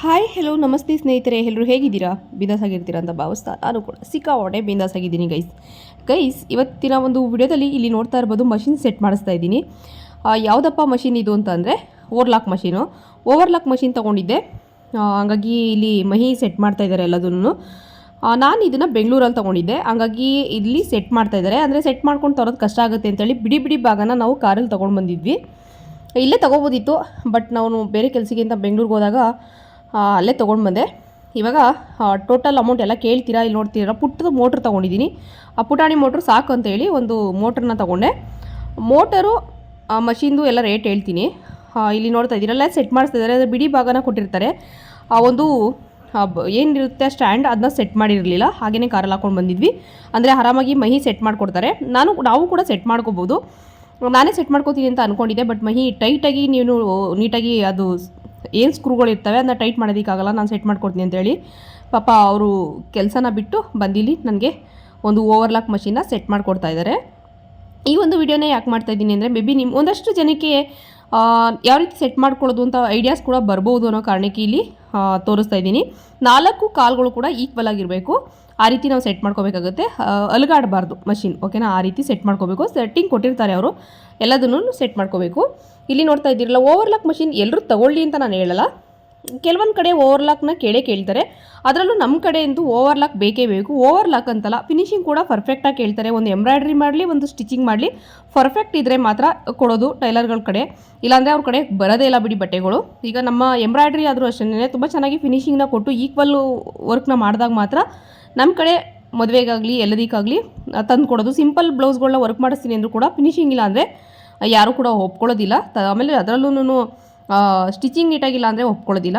Hi hello ನಮಸ್ತೆ ಸ್ನೇಹಿತರೆ ಎಲ್ಲರೂ ಹೇಗಿದ್ದೀರಾ? ಬಿಂದಾಸ್ ಅಂತ ಭಾವಿಸ್ತಾ ನಾನು ಕೂಡ ಸಿಕ್ಕಾಪಟ್ಟೆ ಬಿಂದಾಸ್ ಆಗಿದ್ದೀನಿ ಗೈಸ್ ಗೈಸ್ ಇವತ್ತಿನ ಒಂದು ವಿಡಿಯೋದಲ್ಲಿ ಇಲ್ಲಿ ನೋಡ್ತಾ ಇರ್ಬೋದು ಮಷಿನ್ ಸೆಟ್ ಮಾಡಿಸ್ತಾ ಇದ್ದೀನಿ. ಯಾವುದಪ್ಪ ಮಷಿನ್ ಇದು ಅಂತ ಅಂದರೆ ಓವರ್ಲಾಕ್ ಮಷೀನು ಓವರ್ಲಾಕ್ ಮಷಿನ್ ತೊಗೊಂಡಿದ್ದೆ. ಹಂಗಾಗಿ ಇಲ್ಲಿ ಮಹಿ ಸೆಟ್ ಮಾಡ್ತಾ ಇದ್ದಾರೆ ಎಲ್ಲದನ್ನು. ನಾನು ಇದನ್ನು ಬೆಂಗಳೂರಲ್ಲಿ ತೊಗೊಂಡಿದ್ದೆ. ಹಂಗಾಗಿ ಇಲ್ಲಿ ಸೆಟ್ ಮಾಡ್ತಾ ಇದ್ದಾರೆ ಅಂದರೆ ಸೆಟ್ ಮಾಡ್ಕೊಂಡು ತರೋದು ಕಷ್ಟ ಆಗುತ್ತೆ ಅಂತೇಳಿ ಬಿಡಿ ಬಿಡಿ ಭಾಗನ ನಾವು ಕಾರಲ್ಲಿ ತೊಗೊಂಡು ಬಂದಿದ್ವಿ. ಇಲ್ಲೇ ತೊಗೋಬೋದಿತ್ತು ಬಟ್ ನಾವು ಬೇರೆ ಕೆಲಸಕ್ಕಿಂತ ಬೆಂಗಳೂರಿಗೆ ಹೋದಾಗ ಅಲ್ಲೇ ತೊಗೊಂಡು ಬಂದೆ. ಇವಾಗ ಟೋಟಲ್ ಅಮೌಂಟ್ ಎಲ್ಲ ಕೇಳ್ತೀರಾ ಇಲ್ಲಿ ನೋಡ್ತೀರಾ? ಪುಟ್ಟದ ಮೋಟ್ರ್ ತೊಗೊಂಡಿದ್ದೀನಿ. ಆ, ಪುಟಾಣಿ ಮೋಟ್ರ್ ಸಾಕು ಅಂತೇಳಿ ಒಂದು ಮೋಟ್ರನ್ನ ತೊಗೊಂಡೆ. ಮೋಟರು ಮಷಿನ್ದು ಎಲ್ಲ ರೇಟ್ ಹೇಳ್ತೀನಿ. ಇಲ್ಲಿ ನೋಡ್ತಾ ಇದ್ದೀರಲ್ಲ ಸೆಟ್ ಮಾಡಿಸ್ತಾ ಇದ್ದಾರೆ. ಅದು ಬಿಡಿ ಭಾಗನ ಕೊಟ್ಟಿರ್ತಾರೆ. ಆ, ಒಂದು ಏನಿರುತ್ತೆ ಸ್ಟ್ಯಾಂಡ್ ಅದನ್ನ ಸೆಟ್ ಮಾಡಿರಲಿಲ್ಲ. ಹಾಗೆಯೇ ಕಾರಲ್ಲಿ ಹಾಕೊಂಡು ಬಂದಿದ್ವಿ. ಅಂದರೆ ಆರಾಮಾಗಿ ಮಹಿ ಸೆಟ್ ಮಾಡಿಕೊಡ್ತಾರೆ. ನಾನು, ನಾವು ಕೂಡ ಸೆಟ್ ಮಾಡ್ಕೋಬೋದು. ನಾನೇ ಸೆಟ್ ಮಾಡ್ಕೋತೀನಿ ಅಂತ ಅಂದ್ಕೊಂಡಿದ್ದೆ ಬಟ್ ಮಹಿ ಟೈಟಾಗಿ ನೀವು ನೀಟಾಗಿ ಅದು ಏನು ಸ್ಕ್ರೂಗಳು ಇರ್ತವೆ ಅದನ್ನ ಟೈಟ್ ಮಾಡೋದಕ್ಕಾಗಲ್ಲ, ನಾನು ಸೆಟ್ ಮಾಡ್ಕೊಡ್ತೀನಿ ಅಂತೇಳಿ ಪಾಪ ಅವರು ಕೆಲಸನ ಬಿಟ್ಟು ಬಂದಿಲ್ಲಿ ನನಗೆ ಒಂದು ಓವರ್ಲಾಕ್ ಮಷಿನ್ನ ಸೆಟ್ ಮಾಡಿಕೊಡ್ತಾ ಇದ್ದಾರೆ ಈ ಒಂದು ವಿಡಿಯೋನ ಯಾಕೆ ಮಾಡ್ತಾ ಇದ್ದೀನಿ ಅಂದರೆ ಮೇ ಬಿ ನಿಮ್ಮ ಒಂದಷ್ಟು ಜನಕ್ಕೆ ಯಾವ ರೀತಿ ಸೆಟ್ ಮಾಡ್ಕೊಳ್ಳೋದು ಅಂತ ಐಡಿಯಾಸ್ ಕೂಡ ಬರ್ಬೋದು ಅನ್ನೋ ಕಾರಣಕ್ಕೆ ಇಲ್ಲಿ ತೋರಿಸ್ತಾ ಇದ್ದೀನಿ. ನಾಲ್ಕು ಕಾಲ್ಗಳು ಕೂಡ ಈಕ್ವಲ್ ಆಗಿರಬೇಕು. ಆ ರೀತಿ ನಾವು ಸೆಟ್ ಮಾಡ್ಕೋಬೇಕಾಗುತ್ತೆ. ಅಲಗಾಡಬಾರ್ದು ಮಷಿನ್ ಓಕೆನಾ ಆ ರೀತಿ ಸೆಟ್ ಮಾಡ್ಕೋಬೇಕು. ಸೆಟ್ಟಿಂಗ್ ಕೊಟ್ಟಿರ್ತಾರೆ ಅವರು. ಎಲ್ಲದನ್ನು ಸೆಟ್ ಮಾಡ್ಕೋಬೇಕು. ಇಲ್ಲಿ ನೋಡ್ತಾ ಇದ್ದೀರಲ್ಲ ಓವರ್ಲಾಕ್ ಮಷಿನ್ ಎಲ್ಲರೂ ತಗೊಳ್ಳಿ ಅಂತ ನಾನು ಹೇಳಲ್ಲ. ಕೆಲವೊಂದು ಕಡೆ ಓವರ್ಲಾಕ್ನ ಕೇಳೇ ಕೇಳ್ತಾರೆ. ಅದರಲ್ಲೂ ನಮ್ಮ ಕಡೆಯಂತೂ ಓವರ್ಲಾಕ್ ಬೇಕೇ ಬೇಕು. ಓವರ್ಲಾಕ್ ಅಂತಲ್ಲ ಫಿನಿಶಿಂಗ್ ಕೂಡ ಪರ್ಫೆಕ್ಟಾಗಿ ಕೇಳ್ತಾರೆ. ಒಂದು ಎಂಬ್ರಾಯ್ಡ್ರಿ ಮಾಡಲಿ, ಒಂದು ಸ್ಟಿಚಿಂಗ್ ಮಾಡಲಿ ಪರ್ಫೆಕ್ಟ್ ಇದ್ದರೆ ಮಾತ್ರ ಕೊಡೋದು ಟೈಲರ್ಗಳ ಕಡೆ. ಇಲ್ಲಾಂದರೆ ಅವ್ರ ಕಡೆ ಬರೋದೇ ಇಲ್ಲ ಬಿಡಿ ಬಟ್ಟೆಗಳು. ಈಗ ನಮ್ಮ ಎಂಬ್ರಾಯ್ಡ್ರಿ ಆದರೂ ಅಷ್ಟೇ ತುಂಬ ಚೆನ್ನಾಗಿ ಫಿನಿಶಿಂಗ್ನ ಕೊಟ್ಟು ಈಕ್ವಲ್ ವರ್ಕ್ನ ಮಾಡಿದಾಗ ಮಾತ್ರ ನಮ್ಮ ಕಡೆ ಮದುವೆಗಾಗಲಿ, ಎಲ್ಲದಕ್ಕಾಗಲಿ ತಂದು ಕೊಡೋದು. ಸಿಂಪಲ್ ಬ್ಲೌಸ್ಗಳನ್ನ ವರ್ಕ್ ಮಾಡಿಸ್ತೀನಿ ಅಂದರೂ ಕೂಡ ಫಿನಿಶಿಂಗ್ ಇಲ್ಲ ಅಂದರೆ ಯಾರೂ ಕೂಡ ಒಪ್ಕೊಳ್ಳೋದಿಲ್ಲ. ಆಮೇಲೆ ಅದರಲ್ಲೂ ಸ್ಟಿಚಿಂಗ್ ನೀಟಾಗಿಲ್ಲ ಅಂದರೆ ಒಪ್ಕೊಳ್ಳೋದಿಲ್ಲ.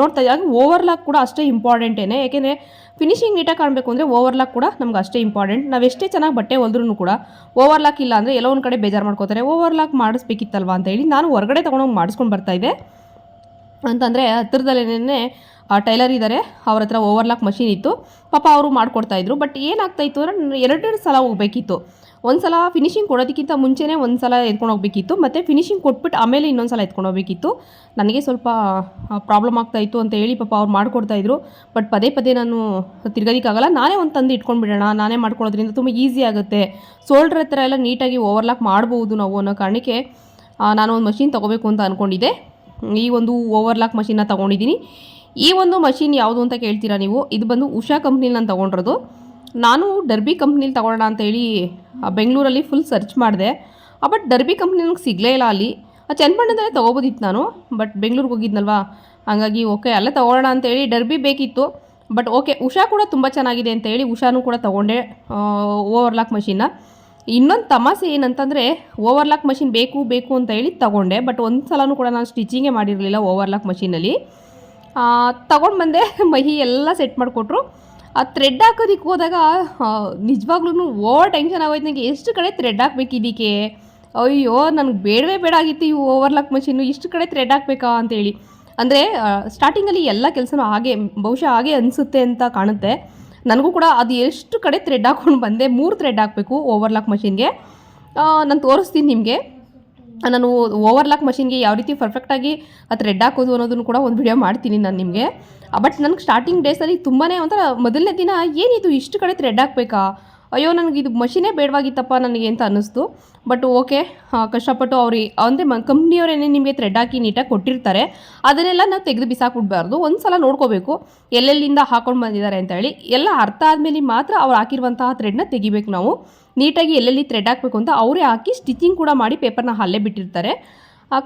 ನೋಡ್ತಾ ಇದ್ದಾಗ ಓವರ್ಲಾಕ್ ಕೂಡ ಅಷ್ಟೇ ಇಂಪಾರ್ಟೆಂಟೇನೆ ಯಾಕೆಂದರೆ ಫಿನಿಶಿಂಗ್ ನೀಟಾಗಿ ಕಾಣಬೇಕು ಅಂದರೆ ಓವರ್ಲಾಕ್ ಕೂಡ ನಮ್ಗೆ ಅಷ್ಟೇ ಇಂಪಾರ್ಟೆಂಟ್ ನಾವು ಎಷ್ಟೇ ಚೆನ್ನಾಗಿ ಬಟ್ಟೆ ಹೊಲಿದ್ರು ಕೂಡ ಓವರ್ಲಾಕ್ ಇಲ್ಲ ಅಂದರೆ ಎಲ್ಲೋ ಒಂದು ಕಡೆ ಬೇಜಾರು ಮಾಡ್ಕೋತಾರೆ. ಓವರ್ಲಾಕ್ ಮಾಡಿಸ್ಬೇಕಿತ್ತಲ್ವ ಅಂತ ಹೇಳಿ ನಾನು ಹೊರಗಡೆ ತೊಗೊಂಡೋಗಿ ಮಾಡಿಸ್ಕೊಂಡು ಬರ್ತಾ ಇದ್ದೆ. ಅಂತಂದರೆ ಹತ್ತಿರದಲ್ಲೇನೆ ಟೈಲರ್ ಇದ್ದಾರೆ ಅವ್ರ ಹತ್ರ ಓವರ್ಲಾಕ್ ಮಷೀನ್ ಇತ್ತು. ಪಾಪ ಅವರು ಮಾಡಿಕೊಡ್ತಾಯಿದ್ರು ಬಟ್ ಏನಾಗ್ತಾಯಿತ್ತು ಅಂದರೆ ಎರಡೆರಡು ಸಲ ಹೋಗಬೇಕಿತ್ತು. ಒಂದು ಸಲ ಫಿನಿಶಿಂಗ್ ಕೊಡೋದಕ್ಕಿಂತ ಮುಂಚೆನೇ ಒಂದು ಸಲ ಎತ್ಕೊಂಡು ಹೋಗ್ಬೇಕಿತ್ತು. ಮತ್ತು ಫಿನಿಶಿಂಗ್ ಕೊಟ್ಬಿಟ್ಟು ಆಮೇಲೆ ಇನ್ನೊಂದು ಸಲ ಎತ್ಕೊಂಡು ಹೋಗ್ಬೇಕಿತ್ತು. ನನಗೆ ಸ್ವಲ್ಪ ಪ್ರಾಬ್ಲಮ್ ಆಗ್ತಾಯಿತ್ತು ಅಂತ ಹೇಳಿ ಪಾಪ ಅವ್ರು ಮಾಡಿಕೊಡ್ತಾಯಿದ್ರು ಬಟ್ ಪದೇ ಪದೇ ನಾನು ತಿರ್ಗೋದಕ್ಕಾಗಲ್ಲ. ನಾನೇ ಒಂದು ತಂದು ಇಟ್ಕೊಂಡು ಬಿಡೋಣ. ನಾನೇ ಮಾಡ್ಕೊಳ್ಳೋದ್ರಿಂದ ತುಂಬ ಈಸಿ ಆಗುತ್ತೆ. ಸೋಲ್ಡ್ರ್ ಹತ್ರ ಎಲ್ಲ ನೀಟಾಗಿ ಓವರ್ಲಾಕ್ ಮಾಡ್ಬೋದು ನಾವು ಅನ್ನೋ ಕಾರಣಕ್ಕೆ ನಾನು ಒಂದು ಮಷಿನ್ ತೊಗೋಬೇಕು ಅಂತ ಅಂದ್ಕೊಂಡಿದ್ದೆ ಈ ಒಂದು ಓವರ್ಲಾಕ್ ಮಷಿನ್ನ ತೊಗೊಂಡಿದ್ದೀನಿ. ಈ ಒಂದು ಮಷಿನ್ ಯಾವುದು ಅಂತ ಕೇಳ್ತೀರಾ ನೀವು? ಇದು ಬಂದು ಉಷಾ ಕಂಪ್ನಿಲಿ ನಾನು ತೊಗೊಂಡಿರೋದು. ನಾನು ಡರ್ಬಿ ಕಂಪ್ನಿಲಿ ತೊಗೊಳ್ಳೋಣ ಅಂತೇಳಿ ಬೆಂಗಳೂರಲ್ಲಿ ಫುಲ್ ಸರ್ಚ್ ಮಾಡಿದೆ. ಬಟ್ ಡರ್ಬಿ ಕಂಪ್ನಿ ನನಗೆ ಸಿಗಲೇ ಇಲ್ಲ ಅಲ್ಲಿ. ಚನ್ನಪಟ್ಟಣದಲ್ಲೇ ತೊಗೋಬೋದಿತ್ತು ನಾನು ಬಟ್ ಬೆಂಗಳೂರಿಗೆ ಹೋಗಿದ್ನಲ್ವ? ಹಾಗಾಗಿ ಓಕೆ ಅಲ್ಲೇ ತೊಗೊಳ್ಳೋಣ ಅಂತೇಳಿ ಡರ್ಬಿ ಬೇಕಿತ್ತು. ಬಟ್ ಓಕೆ ಉಷಾ ಕೂಡ ತುಂಬ ಚೆನ್ನಾಗಿದೆ ಅಂತ ಹೇಳಿ ಉಷಾನು ಕೂಡ ತೊಗೊಂಡೆ ಓವರ್ಲಾಕ್ ಮಷಿನ್ನ ಇನ್ನೊಂದು ತಮಾಸೆ ಏನಂತಂದರೆ ಓವರ್ಲಾಕ್ ಮಷಿನ್ ಬೇಕು ಬೇಕು ಅಂತ ಹೇಳಿ ತಗೊಂಡೆ ಬಟ್ ಒಂದು ಸಲನೂ ಕೂಡ ನಾನು ಸ್ಟಿಚಿಂಗೇ ಮಾಡಿರಲಿಲ್ಲ ಓವರ್ಲಾಕ್ ಮಷಿನಲ್ಲಿ ತಗೊಂಡು ಬಂದೆ, ಮಹಿ ಎಲ್ಲ ಸೆಟ್ ಮಾಡಿಕೊಟ್ರು. ಆ ಥ್ರೆಡ್ ಹಾಕೋದಿಕ್ಕೆ ಹೋದಾಗ ನಿಜವಾಗ್ಲೂ ಓವರ್ ಟೆನ್ಷನ್ ಆಗೋಯ್ತು. ನನಗೆ ಎಷ್ಟು ಕಡೆ ಥ್ರೆಡ್ ಹಾಕ್ಬೇಕು ಇದಕ್ಕೆ ಅಯ್ಯೋ, ನನಗೆ ಬೇಡವೇ ಬೇಡ ಆಗಿತ್ತು ಈ ಓವರ್ಲಾಕ್ ಮಷೀನು ಇಷ್ಟು ಕಡೆ ಥ್ರೆಡ್ ಹಾಕ್ಬೇಕಾ ಅಂತೇಳಿ. ಅಂದರೆ ಸ್ಟಾರ್ಟಿಂಗಲ್ಲಿ ಎಲ್ಲ ಕೆಲಸನೂ ಹಾಗೆ, ಬಹುಶಃ ಹಾಗೆ ಅನಿಸುತ್ತೆ ಅಂತ ಕಾಣುತ್ತೆ. ನನಗೂ ಕೂಡ ಅದು ಎಷ್ಟು ಕಡೆ ಥ್ರೆಡ್ ಹಾಕ್ಕೊಂಡು ಬಂದೆ. ಮೂರು ಥ್ರೆಡ್ ಹಾಕಬೇಕು ಓವರ್ಲಾಕ್ ಮಷೀನ್ಗೆ ನಾನು ತೋರಿಸ್ತೀನಿ ನಿಮಗೆ. ನಾನು ಓವರ್ಲಾಕ್ ಮಷಿನ್ಗೆ ಯಾವ ರೀತಿ ಪರ್ಫೆಕ್ಟಾಗಿ ಅದು ರೆಡ್ ಹಾಕೋದು ಅನ್ನೋದನ್ನು ಕೂಡ ಒಂದು ವಿಡಿಯೋ ಮಾಡ್ತೀನಿ ನಾನು ನಿಮಗೆ. ಬಟ್ ನನಗೆ ಸ್ಟಾರ್ಟಿಂಗ್ ಡೇಸಲ್ಲಿ ತುಂಬಾ ಒಂಥರ ಮೊದಲನೇ ದಿನ ಏನಿದು ಇಷ್ಟು ಕಡೆ ರೆಡ್ ಹಾಕಬೇಕಾ? ಅಯ್ಯೋ, ನನಗೆ ಇದು ಮಷಿನೇ ಬೇಡವಾಗಿತ್ತಪ್ಪ ನನಗೆ ಅಂತ ಅನ್ನಿಸ್ತು. ಬಟ್ ಓಕೆ ಕಷ್ಟಪಟ್ಟು ಅವ್ರಿಗೆ ಅಂದರೆ ಮ ಕಂಪ್ನಿಯವರೇನೇ ನಿಮಗೆ ಥ್ರೆಡ್ ಹಾಕಿ ನೀಟಾಗಿ ಕೊಟ್ಟಿರ್ತಾರೆ, ಅದನ್ನೆಲ್ಲ ನಾವು ತೆಗೆದು ಬಿಸಾಕ್ಬಿಡ್ಬಾರ್ದು. ಒಂದು ಸಲ ನೋಡ್ಕೋಬೇಕು, ಎಲ್ಲೆಲ್ಲಿಂದ ಹಾಕೊಂಡು ಬಂದಿದ್ದಾರೆ ಅಂತ ಹೇಳಿ. ಎಲ್ಲ ಅರ್ಥ ಆದಮೇಲೆ ಮಾತ್ರ ಅವ್ರು ಹಾಕಿರುವಂತಹ ಥ್ರೆಡ್ನ ತೆಗಿಬೇಕು ನಾವು. ನೀಟಾಗಿ ಎಲ್ಲೆಲ್ಲಿ ಥ್ರೆಡ್ ಹಾಕಬೇಕು ಅಂತ ಅವರೇ ಹಾಕಿ ಸ್ಟಿಚಿಂಗ್ ಕೂಡ ಮಾಡಿ ಪೇಪರ್ನ ಅಲ್ಲೇ ಬಿಟ್ಟಿರ್ತಾರೆ.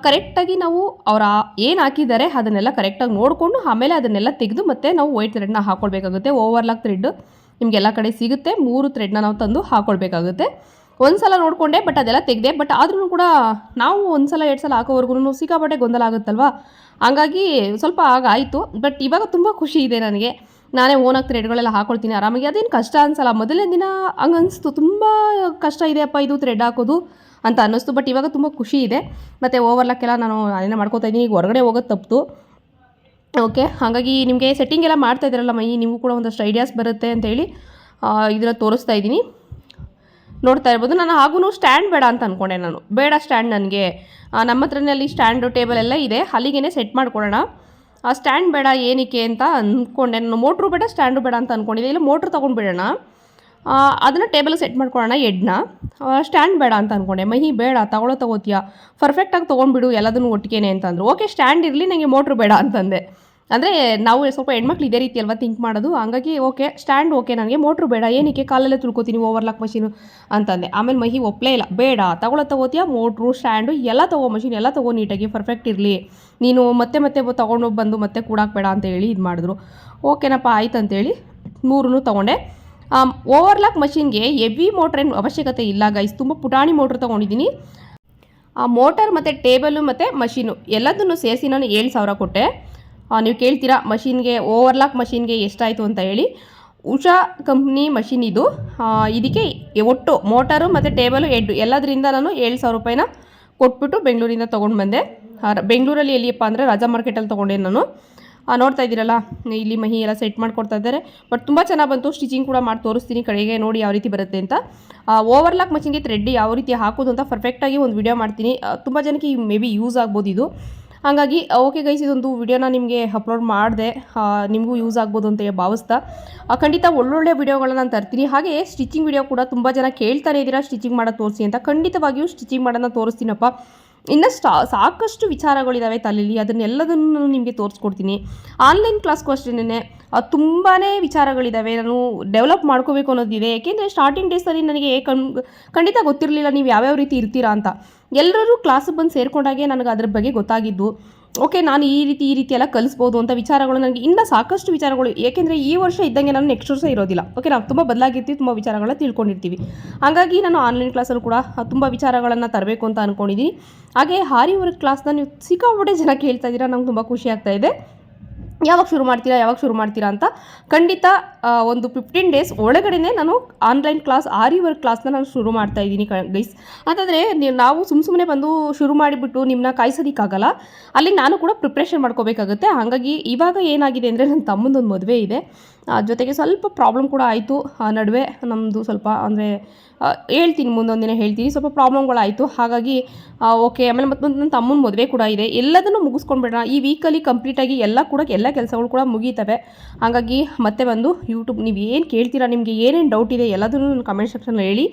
ಕರೆಕ್ಟಾಗಿ ನಾವು ಅವರ ಏನು ಹಾಕಿದ್ದಾರೆ ಅದನ್ನೆಲ್ಲ ಕರೆಕ್ಟಾಗಿ ನೋಡಿಕೊಂಡು ಆಮೇಲೆ ಅದನ್ನೆಲ್ಲ ತೆಗೆದು ಮತ್ತೆ ನಾವು ವೈಟ್ ಥ್ರೆಡ್ನ ಹಾಕ್ಕೊಳ್ಬೇಕಾಗುತ್ತೆ ಓವರ್ಲಾಕ್ ಥ್ರೆಡ್ ನಿಮಗೆಲ್ಲ ಕಡೆ ಸಿಗುತ್ತೆ. ಮೂರು ಥ್ರೆಡ್ನ ನಾವು ತಂದು ಹಾಕೊಳ್ಬೇಕಾಗುತ್ತೆ. ಒಂದು ಸಲ ನೋಡಿಕೊಂಡೆ ಬಟ್ ಅದೆಲ್ಲ ತೆಗೆದೆ ಬಟ್ ಆದ್ರೂ ಕೂಡ ನಾವು ಒಂದು ಸಲ ಎರಡು ಸಲ ಹಾಕೋವರೆಗೂ ಸಿಕ್ಕಾಪಟ್ಟೆ ಗೊಂದಲ ಆಗುತ್ತಲ್ವಾ? ಹಂಗಾಗಿ ಸ್ವಲ್ಪ ಆಗಾಯಿತು ಬಟ್ ಇವಾಗ ತುಂಬ ಖುಷಿ ಇದೆ ನನಗೆ. ನಾನೇ ಓನಾಗಿ ಥ್ರೆಡ್ಗಳೆಲ್ಲ ಹಾಕೊಳ್ತೀನಿ. ಆರಾಮಾಗಿ ಅದೇನು ಕಷ್ಟ ಅನ್ಸಲ್ಲ. ಮೊದಲನೇ ದಿನ ಹಂಗೆ ಅನಿಸ್ತು. ತುಂಬ ಕಷ್ಟ ಇದೆಯಪ್ಪ ಇದು ಥ್ರೆಡ್ ಹಾಕೋದು ಅಂತ ಅನ್ನಿಸ್ತು ಬಟ್ ಇವಾಗ ತುಂಬ ಖುಷಿ ಇದೆ. ಮತ್ತು ಓವರ್ಲಾಕೆಲ್ಲ ನಾನು ಅದನ್ನು ಮಾಡ್ಕೋತಾ ಇದ್ದೀನಿ ಈಗ ಹೊರಗಡೆ ಹೋಗೋದು ತಪ್ಪಿತು ಓಕೆ, ಹಾಗಾಗಿ ನಿಮಗೆ ಸೆಟ್ಟಿಂಗ್ ಎಲ್ಲ ಮಾಡ್ತಾ ಇದ್ದೀರಲ್ಲ ಮೈ ನೀವು ಕೂಡ ಒಂದಷ್ಟು ಐಡಿಯಾಸ್ ಬರುತ್ತೆ ಅಂತೇಳಿ ಇದನ್ನು ತೋರಿಸ್ತಾ ಇದ್ದೀನಿ. ನೋಡ್ತಾ ಇರ್ಬೋದು, ನಾನು ಹಾಗೂ ಸ್ಟ್ಯಾಂಡ್ ಬೇಡ ಅಂತ ಅಂದ್ಕೊಂಡೆ ನಾನು. ಬೇಡ ಸ್ಟ್ಯಾಂಡ್ ನನಗೆ. ನಮ್ಮ ಹತ್ರನೇ ಅಲ್ಲಿ ಸ್ಟ್ಯಾಂಡು ಟೇಬಲ್ ಎಲ್ಲ ಇದೆ ಅಲ್ಲಿಗೇ ಸೆಟ್ ಮಾಡ್ಕೊಳ್ಳೋಣ. ಆ ಸ್ಟ್ಯಾಂಡ್ ಬೇಡ ಏನಕ್ಕೆ ಅಂತ ಅಂದ್ಕೊಂಡೆ ನಾನು ಮೋಟ್ರು ಬೇಡ ಸ್ಟ್ಯಾಂಡು ಬೇಡ ಅಂತ ಅಂದ್ಕೊಂಡಿದ್ದೆ ಇಲ್ಲ ಮೋಟ್ರ್ ತೊಗೊಂಡ್ಬಿಡೋಣ. ಅದನ್ನು ಟೇಬಲ್ ಸೆಟ್ ಮಾಡ್ಕೊಳ್ಳೋಣ ಎಡ್ನ ಸ್ಟ್ಯಾಂಡ್ ಬೇಡ ಅಂತ ಅಂದ್ಕೊಂಡೆ ಮಹಿ ಬೇಡ ತಗೊಳ್ಳೋ ತಗೋತೀಯಾ? ಪರ್ಫೆಕ್ಟಾಗಿ ತೊಗೊಂಡ್ಬಿಡು, ಎಲ್ಲದನ್ನು ಒಟ್ಟಿಗೆನೆ ಅಂತಂದರು. ಓಕೆ ಸ್ಟ್ಯಾಂಡ್ ಇರಲಿ ನನಗೆ ಮೋಟ್ರು ಬೇಡ ಅಂತಂದೆ. ಅಂದರೆ ನಾವು ಸ್ವಲ್ಪ ಹೆಣ್ಮಕ್ಳು ಇದೇ ರೀತಿ ಅಲ್ವಾ ಥಿಂಕ್ ಮಾಡೋದು? ಹಂಗಾಗಿ ಓಕೆ ಸ್ಟ್ಯಾಂಡ್ ಓಕೆ ನನಗೆ. ಮೋಟ್ರು ಬೇಡ, ಏನಕ್ಕೆ? ಕಾಲಲ್ಲೇ ತುಳ್ಕೊತೀನಿ ಓವರ್ಲಾಕ್ ಮಷೀನು ಅಂತಂದೆ. ಆಮೇಲೆ ಮಹಿ ಒಪ್ಪಲೇ ಇಲ್ಲ. ಬೇಡ ತಗೊಳ್ಳೋ ತಗೋತೀಯ? ಮೋಟ್ರು ಸ್ಟ್ಯಾಂಡು ಎಲ್ಲ ತಗೋ ಮಷೀನ್ ಎಲ್ಲ ತಗೋ ನೀಟಾಗಿ ಪರ್ಫೆಕ್ಟ್ ಇರಲಿ. ನೀನು ಮತ್ತೆ ಮತ್ತೆ ತೊಗೊಂಡೋಗಿ ಬಂದು ಮತ್ತೆ ಕೂಡಾಕ್ಬೇಡ ಅಂತ ಹೇಳಿ ಇದು ಮಾಡಿದ್ರು. ಓಕೆನಪ್ಪ ಆಯ್ತು ಅಂತೇಳಿ ಮೂರನ್ನು ತೊಗೊಂಡೆ ಓವರ್ಲಾಕ್ ಮಷೀನ್ಗೆ ಎವಿ ಮೋಟ್ರ್ ಏನು ಅವಶ್ಯಕತೆ ಇಲ್ಲ ಗೈಸ್ ತುಂಬ ಪುಟಾಣಿ ಮೋಟ್ರ್ ತೊಗೊಂಡಿದ್ದೀನಿ. ಆ ಮೋಟರ್ ಮತ್ತು ಟೇಬಲು ಮತ್ತು ಮಷೀನು ಎಲ್ಲದನ್ನು ಸೇರಿಸಿ ನಾನು ಏಳು ಸಾವಿರ ಕೊಟ್ಟೆ. ನೀವು ಕೇಳ್ತೀರಾ, ಮಷಿನ್ಗೆ, ಓವರ್ಲಾಕ್ ಮಷಿನ್ಗೆ ಎಷ್ಟಾಯಿತು ಅಂತ ಹೇಳಿ. ಉಷಾ ಕಂಪ್ನಿ ಮಷಿನ್ ಇದು. ಇದಕ್ಕೆ ಒಟ್ಟು ಮೋಟಾರು ಮತ್ತು ಟೇಬಲು ಎಡ್ಡು ಎಲ್ಲದರಿಂದ ನಾನು ಏಳು ಸಾವಿರ ರೂಪಾಯಿನ ಕೊಟ್ಬಿಟ್ಟು ಬೆಂಗಳೂರಿಂದ ತೊಗೊಂಡು ಬಂದೆ. ಬೆಂಗಳೂರಲ್ಲಿ ಎಲ್ಲಿಯಪ್ಪ ಅಂದರೆ ರಾಜಾ ಮಾರ್ಕೆಟಲ್ಲಿ ತೊಗೊಂಡೆ ನಾನು. ನೋಡ್ತಾ ಇದ್ದೀರಲ್ಲ, ಇಲ್ಲಿ ಮಹಿ ಎಲ್ಲ ಸೆಟ್ ಮಾಡಿಕೊಡ್ತಾ ಇದ್ದಾರೆ. ಬಟ್ ತುಂಬ ಚೆನ್ನಾಗಿ ಬಂತು ಸ್ಟಿಚಿಂಗ್ ಕೂಡ ಮಾಡಿ ತೋರಿಸ್ತೀನಿ ಕಡೆಗೆ, ನೋಡಿ ಯಾವ ರೀತಿ ಬರುತ್ತೆ ಅಂತ. ಓವರ್ಲಾಕ್ ಮಷಿನ್ಗೆ ಥ್ರೆಡ್ ಯಾವ ರೀತಿ ಹಾಕೋದು ಅಂತ ಪರ್ಫೆಕ್ಟಾಗಿ ಒಂದು ವಿಡಿಯೋ ಮಾಡ್ತೀನಿ. ತುಂಬ ಜನಕ್ಕೆ ಮೇ ಬಿ ಯೂಸ್ ಆಗ್ಬೋದು ಇದು. ಹಾಗಾಗಿ ಓಕೆ ಗೈಸ್ ಇದೊಂದು ವಿಡಿಯೋನ ನಿಮಗೆ ಅಪ್ಲೋಡ್ ಮಾಡಿದೆ. ನಿಮಗೂ ಯೂಸ್ ಆಗ್ಬೋದು ಅಂತ ಭಾವಿಸ್ತಾ. ಖಂಡಿತ ಒಳ್ಳೊಳ್ಳೆ ವಿಡಿಯೋಗಳನ್ನ ನಾನು ತರ್ತೀನಿ. ಹಾಗೆ ಸ್ಟಿಚಿಂಗ್ ವಿಡಿಯೋ ಕೂಡ ತುಂಬ ಜನ ಕೇಳ್ತಾನೆ ಇದ್ದೀರಾ ಸ್ಟಿಚಿಂಗ್ ಮಾಡೋದು ತೋರಿಸಿ ಅಂತ. ಖಂಡಿತವಾಗಿಯೂ ಸ್ಟಿಚಿಂಗ್ ಮಾಡೋದನ್ನ ತೋರಿಸ್ತೀನಪ್ಪ. ಇನ್ನು ಸ್ಟಾ ಸಾಕಷ್ಟು ವಿಚಾರಗಳಿದ್ದಾವೆ ತಲೆಯಲ್ಲಿ ಅದನ್ನೆಲ್ಲದನ್ನು ನಿಮಗೆ ತೋರಿಸ್ಕೊಡ್ತೀನಿ. ಆನ್ಲೈನ್ ಕ್ಲಾಸ್ಗೂ ಅಷ್ಟೇ ತುಂಬಾ ವಿಚಾರಗಳಿದ್ದಾವೆ ನಾನು ಡೆವಲಪ್ ಮಾಡ್ಕೋಬೇಕು ಅನ್ನೋದಿದೆ ಏಕೆಂದರೆ ಸ್ಟಾರ್ಟಿಂಗ್ ಡೇಸಲ್ಲಿ ನನಗೆ ಖಂಡಿತ ಗೊತ್ತಿರಲಿಲ್ಲ ನೀವು ಯಾವ್ಯಾವ ರೀತಿ ಇರ್ತೀರಾ ಅಂತ. ಎಲ್ಲರೂ ಕ್ಲಾಸಿಗೆ ಬಂದು ಸೇರಿಕೊಂಡಾಗೆ ನನಗೆ ಅದ್ರ ಬಗ್ಗೆ ಗೊತ್ತಾಗಿದ್ದು. ಓಕೆ, ನಾನು ಈ ರೀತಿ ಈ ರೀತಿ ಎಲ್ಲ ಕಲಿಸ್ಬೋದು ಅಂತ ವಿಚಾರಗಳು ನನಗೆ ಇನ್ನೂ ಸಾಕಷ್ಟು ವಿಚಾರಗಳು, ಏಕೆಂದರೆ ಈ ವರ್ಷ ಇದ್ದಂಗೆ ನಾನು ನೆಕ್ಸ್ಟ್ ವರ್ಷ ಇರೋದಿಲ್ಲ. ಓಕೆ ನಾವು ತುಂಬ ಬದಲಾಗಿರ್ತೀವಿ, ತುಂಬ ವಿಚಾರಗಳನ್ನ ತಿಳ್ಕೊಂಡಿರ್ತೀವಿ. ಹಾಗಾಗಿ ನಾನು ಆನ್ಲೈನ್ ಕ್ಲಾಸಲ್ಲೂ ಕೂಡ ತುಂಬ ವಿಚಾರಗಳನ್ನು ತರಬೇಕು ಅಂತ ಅಂದ್ಕೊಂಡಿದ್ದೀನಿ ಹಾಗೆ ಹಾರಿ ವರ್ಕ್ ಕ್ಲಾಸ್ನ ನೀವು ಸಿಕ್ಕಾಪಟ್ಟೆ ಜನ ಕೇಳ್ತಾ ಇದ್ದೀರಾ, ನಂಗೆ ತುಂಬ ಖುಷಿ ಆಗ್ತಾ ಇದೆ. ಯಾವಾಗ ಶುರು ಮಾಡ್ತೀರಾ, ಯಾವಾಗ ಶುರು ಮಾಡ್ತೀರಾ ಅಂತ ಖಂಡಿತ ಒಂದು ಫಿಫ್ಟೀನ್ ಡೇಸ್ ಒಳಗಡೆನೇ ನಾನು ಆನ್ಲೈನ್ ಕ್ಲಾಸ್ ಆರಿ ವರ್ಕ್ ಕ್ಲಾಸ್ನ ನಾನು ಶುರು ಮಾಡ್ತಾ ಇದ್ದೀನಿ ಗೈಸ್ ಅಂತಂದರೆ ನೀವು ನಾವು ಸುಮ್ಮ ಸುಮ್ಮನೆ ಬಂದು ಶುರು ಮಾಡಿಬಿಟ್ಟು ನಿಮ್ಮನ್ನ ಕಾಯಿಸೋದಕ್ಕಾಗಲ್ಲ. ಅಲ್ಲಿ ನಾನು ಕೂಡ ಪ್ರಿಪ್ರೇಷನ್ ಮಾಡ್ಕೋಬೇಕಾಗುತ್ತೆ. ಹಾಗಾಗಿ ಇವಾಗ ಏನಾಗಿದೆ ಅಂದರೆ ನನ್ನ ತಮ್ಮಂದೊಂದು ಮದುವೆ ಇದೆ. ಜೊತೆಗೆ ಸ್ವಲ್ಪ ಪ್ರಾಬ್ಲಮ್ ಕೂಡ ಆಯಿತು. ನಡುವೆ ನಮ್ಮದು ಸ್ವಲ್ಪ ಅಂದರೆ ಹೇಳ್ತೀನಿ ಮುಂದೊಂದು ದಿನ ಹೇಳ್ತೀನಿ. ಸ್ವಲ್ಪ ಪ್ರಾಬ್ಲಮ್ಗಳಾಯಿತು ಹಾಗಾಗಿ ಓಕೆ ಆಮೇಲೆ ಮತ್ತು ನನ್ನ ತಮ್ಮನ ಮದುವೆ ಕೂಡ ಇದೆ. ಎಲ್ಲದನ್ನು ಮುಗಿಸ್ಕೊಂಡ್ಬಿಡೋಣ. ಈ ವೀಕಲ್ಲಿ ಕಂಪ್ಲೀಟಾಗಿ ಎಲ್ಲ ಕೂಡ ಎಲ್ಲ ಕೆಲಸಗಳು ಕೂಡ ಮುಗೀತವೆ. ಹಾಗಾಗಿ ಮತ್ತೆ ಬಂದು ಯೂಟ್ಯೂಬ್ ನೀವು ಏನು ಕೇಳ್ತೀರಾ, ನಿಮಗೆ ಏನೇನು ಡೌಟ್ ಇದೆ ಎಲ್ಲದನ್ನು ನಾನು ಕಮೆಂಟ್ ಸೆಕ್ಷನಲ್ಲಿ ಹೇಳಿ.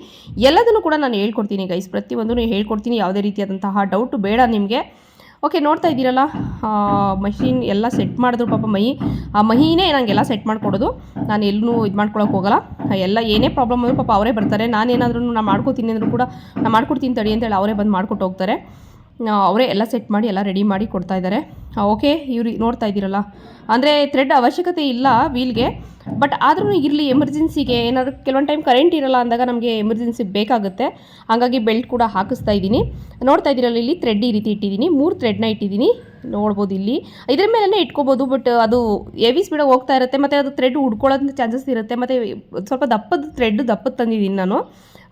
ಎಲ್ಲದನ್ನು ಕೂಡ ನಾನು ಹೇಳ್ಕೊಡ್ತೀನಿ ಗೈಸ್ ಪ್ರತಿಯೊಂದನ್ನು ಹೇಳ್ಕೊಡ್ತೀನಿ ಯಾವುದೇ ರೀತಿಯಾದಂತಹ ಡೌಟು ಬೇಡ ನಿಮಗೆ. ಓಕೆ ನೋಡ್ತಾ ಇದ್ದೀರಲ್ಲ ಮಷಿನ್ ಎಲ್ಲ ಸೆಟ್ ಮಾಡಿದ್ರು ಪಾಪ ಮಹಿ. ಆ ಮಹಿನೇ ನನಗೆಲ್ಲ ಸೆಟ್ ಮಾಡಿಕೊಡೋದು. ನಾನು ಎಲ್ಲೂ ಇದು ಮಾಡ್ಕೊಳಕ್ಕೆ ಹೋಗಲ್ಲ. ಎಲ್ಲ ಏನೇ ಪ್ರಾಬ್ಲಮ್ ಆದರೂ ಪಾಪ ಅವರೇ ಬರ್ತಾರೆ. ನಾನೇನಾದ್ರೂ ನಾನು ಮಾಡ್ಕೊತೀನಿ ಅಂದರೂ ಕೂಡ ನಾನು ಮಾಡ್ಕೊಡ್ತೀನಿ ತಡಿ ಅಂತೇಳಿ ಅವರೇ ಬಂದು ಮಾಡ್ಕೊಟ್ಟು ಹೋಗ್ತಾರೆ. ಅವರೇ ಎಲ್ಲ ಸೆಟ್ ಮಾಡಿ, ಎಲ್ಲ ರೆಡಿ ಮಾಡಿ ಕೊಡ್ತಾ ಇದ್ದಾರೆ. ಓಕೆ ಇವ್ರು ನೋಡ್ತಾ ಇದ್ದೀರಲ್ಲ. ಅಂದರೆ ಥ್ರೆಡ್ ಅವಶ್ಯಕತೆ ಇಲ್ಲ ವೀಲ್ಗೆ ಬಟ್ ಆದರೂ ಇರಲಿ ಎಮರ್ಜೆನ್ಸಿಗೆ ಏನಾದರೂ ಕೆಲವೊಂದು ಟೈಮ್ ಕರೆಂಟ್ ಇರಲ್ಲ ಅಂದಾಗ ನಮಗೆ ಎಮರ್ಜೆನ್ಸಿ ಬೇಕಾಗುತ್ತೆ. ಹಾಗಾಗಿ ಬೆಲ್ಟ್ ಕೂಡ ಹಾಕಿಸ್ತಾ ಇದ್ದೀನಿ. ನೋಡ್ತಾ ಇದ್ದೀರಲ್ಲ, ಇಲ್ಲಿ ಥ್ರೆಡ್ ಈ ರೀತಿ ಇಟ್ಟಿದ್ದೀನಿ. ಮೂರು ಥ್ರೆಡ್ನ ಇಟ್ಟಿದ್ದೀನಿ. ನೋಡ್ಬೋದು ಇಲ್ಲಿ. ಇದ್ರ ಮೇಲೇ ಇಟ್ಕೋಬೋದು ಬಟ್ ಅದು ಎವಿ ಸ್ಪೀಡಾಗಿ ಹೋಗ್ತಾ ಇರುತ್ತೆ. ಮತ್ತು ಅದು ಥ್ರೆಡ್ ಉಡ್ಕೊಳ್ಳೋದು ಚಾನ್ಸಸ್ ಇರುತ್ತೆ. ಮತ್ತು ಸ್ವಲ್ಪ ದಪ್ಪದ ಥ್ರೆಡ್ ದಪ್ಪದ ತಂದಿದ್ದೀನಿ ನಾನು.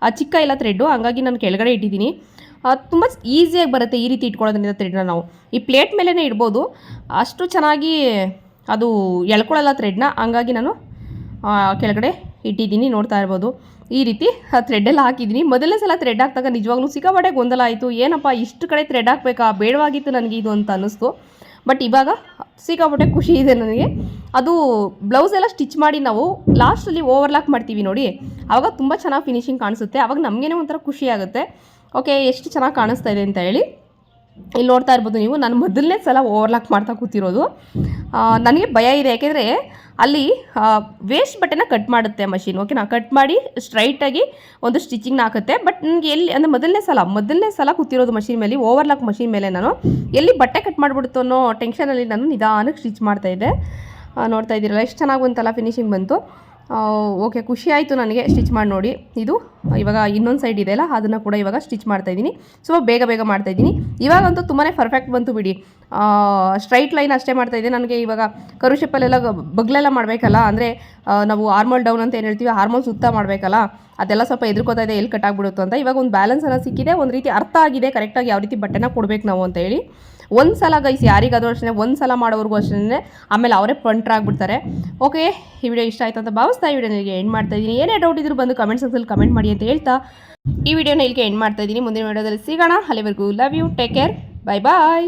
ಆ, ಚಿಕ್ಕ ಎಲ್ಲ ಥ್ರೆಡ್ಡು ಹಂಗಾಗಿ ನಾನು ಕೆಳಗಡೆ ಇಟ್ಟಿದ್ದೀನಿ. ತುಂಬ ಈಸಿಯಾಗಿ ಬರುತ್ತೆ ಈ ರೀತಿ ಇಟ್ಕೊಳ್ಳೋದ್ರಿಂದ ಥ್ರೆಡ್ನ ನಾವು. ಈ ಪ್ಲೇಟ್ ಮೇಲೇ ಇಡ್ಬೋದು. ಅಷ್ಟು ಚೆನ್ನಾಗಿ ಅದು ಎಳ್ಕೊಳ್ಳಲ್ಲ ಥ್ರೆಡ್ನ ಹಂಗಾಗಿ ನಾನು ಆ, ಕೆಳಗಡೆ ಇಟ್ಟಿದ್ದೀನಿ ನೋಡ್ತಾ ಇರ್ಬೋದು. ಈ ರೀತಿ ಥ್ರೆಡ್ಡೆಲ್ಲ ಹಾಕಿದ್ದೀನಿ. ಮೊದಲನೇ ಸಲ ಥ್ರೆಡ್ ಹಾಕಿದಾಗ ನಿಜವಾಗ್ಲೂ ಸಿಕ್ಕಾಪಟ್ಟೆ ಗೊಂದಲ ಆಯಿತು. ಏನಪ್ಪ ಇಷ್ಟು ಕಡೆ ಥ್ರೆಡ್ ಹಾಕಬೇಕಾ? ಬೇಡವಾಗಿತ್ತು ನನಗೆ ಇದು ಅಂತ ಅನ್ನಿಸ್ತು. ಬಟ್ ಇವಾಗ ಸಿಕ್ಕಾಪಟ್ಟೆ ಖುಷಿ ಇದೆ ನನಗೆ. ಅದು ಬ್ಲೌಸ್ ಎಲ್ಲ ಸ್ಟಿಚ್ ಮಾಡಿ ನಾವು ಲಾಸ್ಟಲ್ಲಿ ಓವರ್ಲಾಕ್ ಮಾಡ್ತೀವಿ ನೋಡಿ. ಆವಾಗ ತುಂಬ ಚೆನ್ನಾಗಿ ಫಿನಿಶಿಂಗ್ ಕಾಣಿಸುತ್ತೆ. ಆವಾಗ ನಮಗೇನೆ ಒಂಥರ ಖುಷಿ ಆಗುತ್ತೆ. ಓಕೆ, ಎಷ್ಟು ಚೆನ್ನಾಗಿ ಕಾಣಿಸ್ತಾ ಇದೆ ಅಂತ ಹೇಳಿ. ಇಲ್ಲಿ ನೋಡ್ತಾ ಇರ್ಬೋದು ನೀವು, ನಾನು ಮೊದಲನೇ ಸಲ ಓವರ್ಲಾಕ್ ಮಾಡ್ತಾ ಕೂತಿರೋದು. ನನಗೆ ಭಯ ಇದೆ, ಯಾಕೆಂದರೆ ಅಲ್ಲಿ ವೇಸ್ಟ್ ಬಟ್ಟೆನ ಕಟ್ ಮಾಡುತ್ತೆ ಮಷಿನ್ ಓಕೆನಾ ಕಟ್ ಮಾಡಿ ಸ್ಟ್ರೈಟಾಗಿ ಒಂದು ಸ್ಟಿಚಿಂಗ್ನ ಹಾಕುತ್ತೆ. ಬಟ್ ನನಗೆ ಎಲ್ಲಿ, ಅಂದರೆ ಮೊದಲನೇ ಸಲ ಮೊದಲನೇ ಸಲ ಕೂತಿರೋದು ಮಷೀನ್ ಮೇಲೆ ಓವರ್ಲಾಕ್ ಮಷೀನ್ ಮೇಲೆ ನಾನು ಎಲ್ಲಿ ಬಟ್ಟೆ ಕಟ್ ಮಾಡಿಬಿಡ್ತು ಅನ್ನೋ ಟೆನ್ಷನಲ್ಲಿ ನಾನು ನಿಧಾನಕ್ಕೆ ಸ್ಟಿಚ್ ಮಾಡ್ತಾಯಿದ್ದೆ ನೋಡ್ತಾ ಇದ್ದೀರಲ್ಲ, ಎಷ್ಟು ಚೆನ್ನಾಗಿ ಬಂತಲ್ಲ ಫಿನಿಶಿಂಗ್ ಬಂತು. ಓಕೆ, ಖುಷಿ ಆಯಿತು ನನಗೆ. ಸ್ಟಿಚ್ ಮಾಡಿ ನೋಡಿ. ಇದು, ಇವಾಗ ಇನ್ನೊಂದು ಸೈಡ್ ಇದೆಯಲ್ಲ ಅದನ್ನು ಕೂಡ ಇವಾಗ ಸ್ಟಿಚ್ ಮಾಡ್ತಾಯಿದ್ದೀನಿ ಸೊ, ಬೇಗ ಬೇಗ ಮಾಡ್ತಾ ಇದ್ದೀನಿ. ಇವಾಗಂತೂ ತುಂಬಾ ಪರ್ಫೆಕ್ಟ್ ಬಂತು ಬಿಡಿ. ಸ್ಟ್ರೈಟ್ ಲೈನ್ ಅಷ್ಟೇ ಮಾಡ್ತಾ ಇದ್ದೆ. ನನಗೆ ಇವಾಗ ಕರು ಶೇಪಲ್ಲೆಲ್ಲ ಬಗ್ಲೆಲ್ಲ ಮಾಡಬೇಕಲ್ಲ, ಅಂದರೆ ನಾವು ಹಾರ್ಮೋಲ್ ಡೌನ್ ಅಂತ ಏನು ಹೇಳ್ತೀವಿ ಹಾರ್ಮೋಲ್ ಸುತ್ತ ಮಾಡಬೇಕಲ್ಲ, ಅದೆಲ್ಲ ಸ್ವಲ್ಪ ಎದುರ್ಕೋತಾ ಇದೆ ಎಲ್ಲಿ ಕಟ್ ಆಗ್ಬಿಡುತ್ತೋ ಅಂತ. ಇವಾಗ ಒಂದು ಬ್ಯಾಲೆನ್ಸ್ ಅನ್ನ ಸಿಕ್ಕಿದೆ, ಒಂದು ರೀತಿ ಅರ್ಥ ಆಗಿದೆ ಕರೆಕ್ಟಾಗಿ ಯಾವ ರೀತಿ ಬಟ್ಟೆನ ಕೊಡಬೇಕು ನಾವು ಅಂತ ಹೇಳಿ. ಒಂದು ಸಲ ಗೈಸ್ ಯಾರಿಗಾದರೂ ಅಷ್ಟೇ ಒಂದು ಸಲ ಅಷ್ಟೇ ಆಮೇಲೆ ಅವರೇ ಆಗ್ಬಿಡ್ತಾರೆ. ಓಕೆ ಈ ವಿಡಿಯೋ ಇಷ್ಟ ಆಯ್ತು ಅಂತ ಭಾವಿಸ್ತಾ ಈ ವಿಡಿಯೋ ನಿಮಗೆ ಎಂಡ್ ಮಾಡ್ತಾ ಇದ್ದೀನಿ. ಏನೇ ಡೌಟ್ ಇದ್ರೂ ಬಂದು ಕಮೆಂಟ್ ಸೆಕ್ಷನಲ್ಲಿ ಕಮೆಂಟ್ ಮಾಡಿ ಅಂತ ಹೇಳ್ತಾ ಈ ವಿಡಿಯೋನ ಇಲ್ಲಿಗೆ ಎಂಡ್ ಮಾಡ್ತಾ ಇದ್ದೀನಿ. ಮುಂದಿನ ವಿಡಿಯೋದಲ್ಲಿ ಸಿಗೋಣ. ಅಲ್ಲಿವರೆಗೂ love you take care bye bye